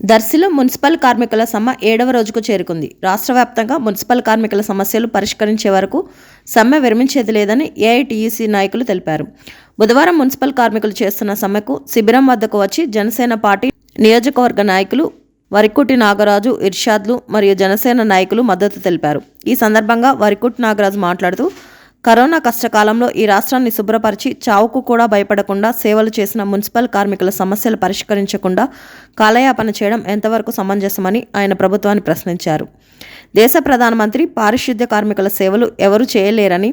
దర్శిలో municipal కార్మికుల సమ్మె ఏడవ రోజుకు చేరుకుంది. రాష్ట్ర వ్యాప్తంగా మున్సిపల్ కార్మికుల సమస్యలు పరిష్కరించే వరకు సమ్మె విరమించేది లేదని ఏఐటీయూసీ నాయకులు తెలిపారు. బుధవారం మున్సిపల్ కార్మికులు చేస్తున్న సమ్మెకు శిబిరం వద్దకు వచ్చి జనసేన పార్టీ నియోజకవర్గ నాయకులు వరికుటి నాగరాజు ఇర్షాద్లు మరియు జనసేన నాయకులు మద్దతు తెలిపారు. ఈ సందర్భంగా వరికుటి నాగరాజు మాట్లాడుతూ కరోనా కష్టకాలంలో ఈ రాష్ట్రాన్ని శుభ్రపరిచి చావుకు కూడా భయపడకుండా సేవలు చేసిన మున్సిపల్ కార్మికుల సమస్యలు పరిష్కరించకుండా కాలయాపన చేయడం ఎంతవరకు సమంజసమని ఆయన ప్రభుత్వాన్ని ప్రశ్నించారు. దేశ ప్రధానమంత్రి పారిశుద్ధ్య కార్మికుల సేవలు ఎవరు చేయలేరని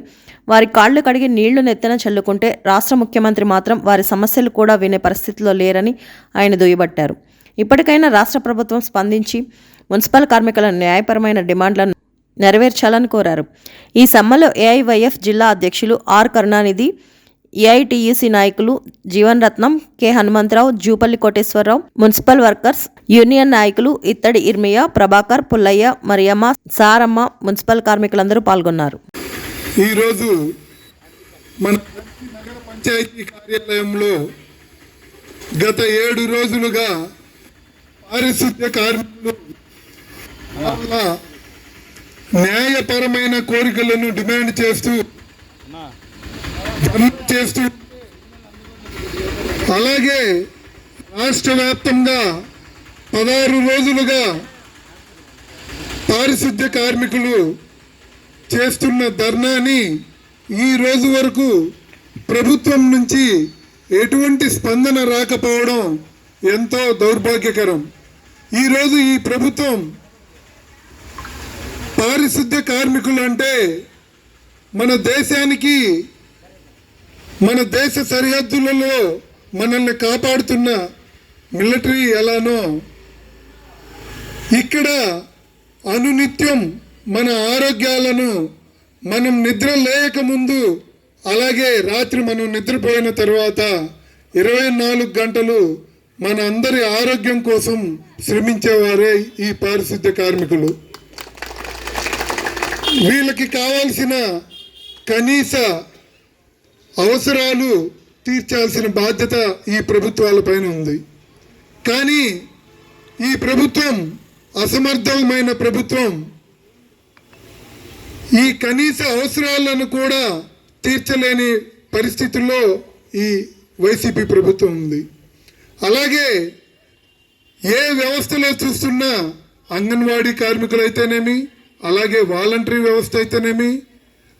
వారి కాళ్ళు కడిగి నీళ్ళు నెత్తిన చల్లుకుంటే రాష్ట్ర ముఖ్యమంత్రి మాత్రం వారి సమస్యలు కూడా వినే పరిస్థితిలో లేరని ఆయన దుయ్యబట్టారు. ఇప్పటికైనా రాష్ట్ర ప్రభుత్వం స్పందించి మున్సిపల్ కార్మికుల న్యాయపరమైన డిమాండ్లను నెరవేర్చాలని కోరారు. ఈ సమ్మెలో ఏఐవైఎఫ్ జిల్లా అధ్యక్షులు ఆర్ కరుణానిధి ఏఐటియుసి నాయకులు Jeevan Ratnam K Hanumantharao Jupalli Koteswararao municipal workers union నాయకులు ఇత్తడి ఇర్మియా ప్రభాకర్ పుల్లయ్య మరియమ్మ సారమ్మ మున్సిపల్ కార్మికులందరూ పాల్గొన్నారు. ఈరోజు మన నగర పంచాయతీ కార్యాలయంలో గత ఏడు రోజులుగా పారిశుద్ధ్య కార్మికులు న్యాయపరమైన కోరికలను డిమాండ్ చేస్తూ చేస్తూ అలాగే రాష్ట్ర వ్యాప్తంగా పదహారు రోజులుగా పారిశుద్ధ్య కార్మికులు చేస్తున్న ధర్నాని ఈ రోజు వరకు ప్రభుత్వం నుంచి ఎటువంటి స్పందన రాకపోవడం ఎంతో దౌర్భాగ్యకరం. ఈరోజు ఈ ప్రభుత్వం పారిశుద్ధ్య కార్మికులు అంటే మన దేశానికి మన దేశ సరిహద్దులలో మనల్ని కాపాడుతున్న మిలిటరీ ఎలానో ఇక్కడ అనునిత్యం మన ఆరోగ్యాలను మనం నిద్ర లేకముందు అలాగే రాత్రి మనం నిద్రపోయిన తర్వాత ఇరవై నాలుగు గంటలు మన అందరి ఆరోగ్యం కోసం శ్రమించేవారే ఈ పారిశుద్ధ్య కార్మికులు. వీళ్ళకి కావాల్సిన కనీస అవసరాలు తీర్చాల్సిన బాధ్యత ఈ ప్రభుత్వాలపైన ఉంది. కానీ ఈ ప్రభుత్వం అసమర్థమైన ప్రభుత్వం ఈ కనీస అవసరాలను కూడా తీర్చలేని పరిస్థితుల్లో ఈ వైసీపీ ప్రభుత్వం ఉంది. అలాగే ఏ వ్యవస్థలో చూస్తున్నా అంగన్వాడీ కార్మికులైతేనేమి అలాగే వాలంటరీ వ్యవస్థ అయితేనేమి?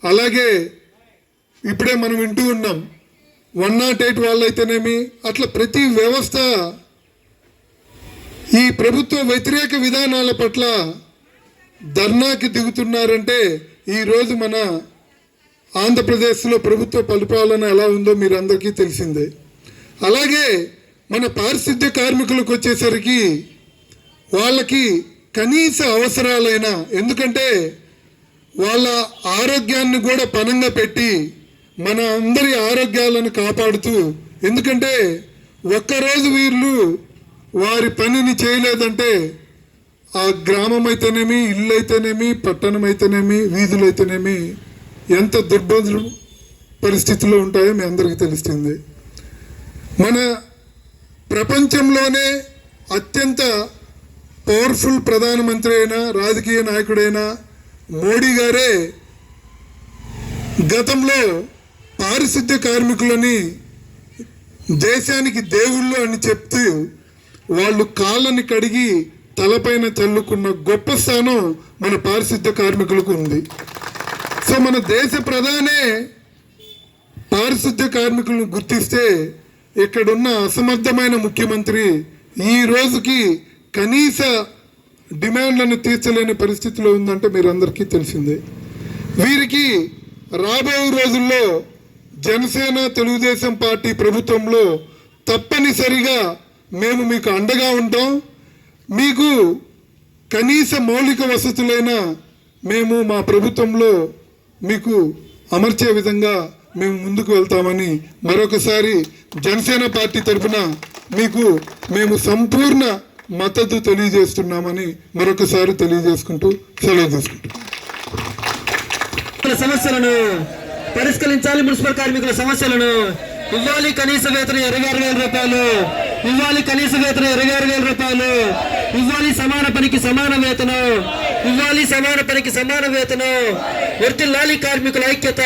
అలాగే ఇప్పుడే మనం వింటూ ఉన్నాం వన్ నాట్ ఎయిట్ వాళ్ళు అయితేనేమి అట్లా ప్రతి వ్యవస్థ ఈ ప్రభుత్వ వ్యతిరేక విధానాల పట్ల ధర్నాకి దిగుతున్నారంటే ఈరోజు మన ఆంధ్రప్రదేశ్లో ప్రభుత్వ పరిపాలన ఎలా ఉందో మీరు అందరికీ తెలిసిందే. అలాగే మన పారిశుద్ధ్య కార్మికులకు వచ్చేసరికి వాళ్ళకి కనీస అవసరాలైనా ఎందుకంటే వాళ్ళ ఆరోగ్యాన్ని కూడా పనంగా పెట్టి మన అందరి ఆరోగ్యాలను కాపాడుతూ ఎందుకంటే ఒక్కరోజు వీళ్ళు వారి పనిని చేయలేదంటే ఆ గ్రామం అయితేనేమి ఇల్లు అయితేనేమి పట్టణం అయితేనేమి వీధులు అయితేనేమి ఎంత దుర్బోధ పరిస్థితుల్లో ఉంటాయో మీ అందరికీ తెలుస్తుంది. మన ప్రపంచంలోనే అత్యంత పవర్ఫుల్ ప్రధానమంత్రి అయినా రాజకీయ నాయకుడైనా మోడీ గారే గతంలో పారిశుద్ధ్య కార్మికులని దేశానికి దేవుళ్ళు అని చెప్తూ వాళ్ళు కాళ్ళని కడిగి తలపైన చల్లుకున్న గొప్ప స్థానం మన పారిశుద్ధ్య కార్మికులకు ఉంది. సో మన దేశ ప్రధానే పారిశుద్ధ్య కార్మికులను గుర్తిస్తే ఇక్కడున్న అసమర్థమైన ముఖ్యమంత్రి ఈ రోజుకి కనీస డిమాండ్లను తీర్చలేని పరిస్థితిలో ఉందంటే మీరందరికీ తెలిసిందే. వీరికి రాబోయే రోజుల్లో జనసేన తెలుగుదేశం పార్టీ ప్రభుత్వంలో తప్పనిసరిగా మేము మీకు అండగా ఉంటాం. మీకు కనీస మౌలిక వసతులైన మేము మా ప్రభుత్వంలో మీకు అమర్చే విధంగా మేము ముందుకు వెళ్తామని మరొకసారి జనసేన పార్టీ తరఫున మీకు మేము సంపూర్ణ మద్దతు తెలియజేస్తున్నామని మరొకసారి తెలియజేసుకుంటూ సెలవు తీసుకుంటాం సమస్యలను పరిష్కరించాలి మున్సిపల్ కార్మికుల సమస్యలను. ఇవ్వాలి కనీస వేతన ఇరవై ఆరు వేల రూపాయలు. ఇవ్వాలి కనీస వేతన ఇరవై ఆరు వేల రూపాయలు. ఇవ్వాలి సమాన పనికి సమాన వేతనం. ఇవ్వాలి సమాన పనికి సమాన వేతనం. వర్తిల్లాలి కార్మికుల ఐక్యత.